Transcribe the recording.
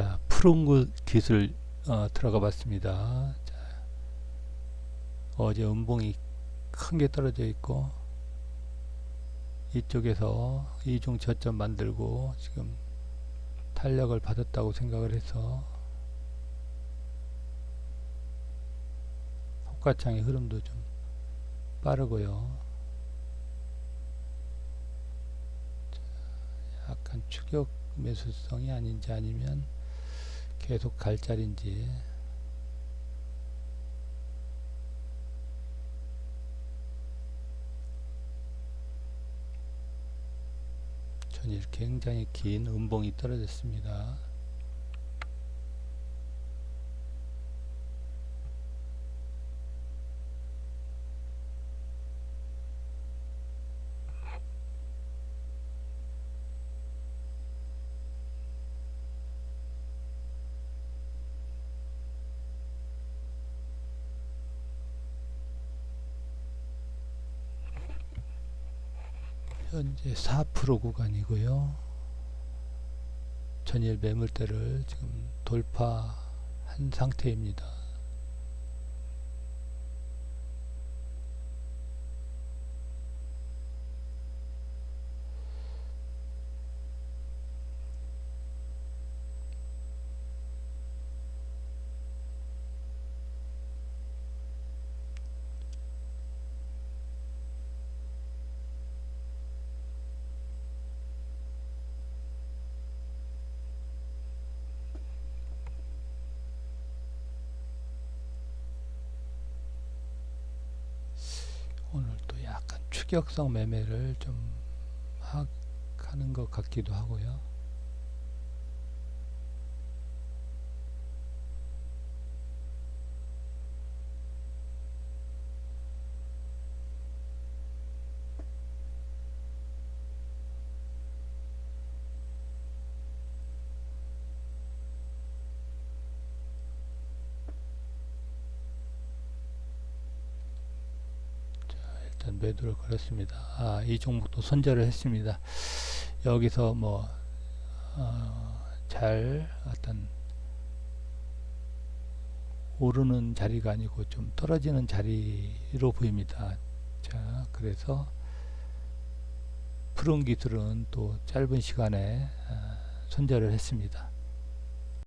자, 푸른 그 기술 어, 들어가 봤습니다. 자, 어제 음봉이 큰 게 떨어져 있고 이쪽에서 이중 저점 만들고 지금 탄력을 받았다고 생각을 해서 호가창의 흐름도 좀 빠르고요. 자, 약간 추격 매수성이 아닌지 아니면 계속 갈 자리인지 전일 굉장히 긴 음봉이 떨어졌습니다. 현재 4% 구간이고요. 전일 매물대를 지금 돌파한 상태입니다. 오늘 또 약간 추격성 매매를 좀 하, 하는 것 같기도 하고요. 매도를 걸었습니다. 아, 이 종목도 손절을 했습니다. 여기서 뭐, 어, 잘 어떤 오르는 자리가 아니고 좀 떨어지는 자리로 보입니다. 자, 그래서 푸른 기술은 또 짧은 시간에 어, 손절을 했습니다.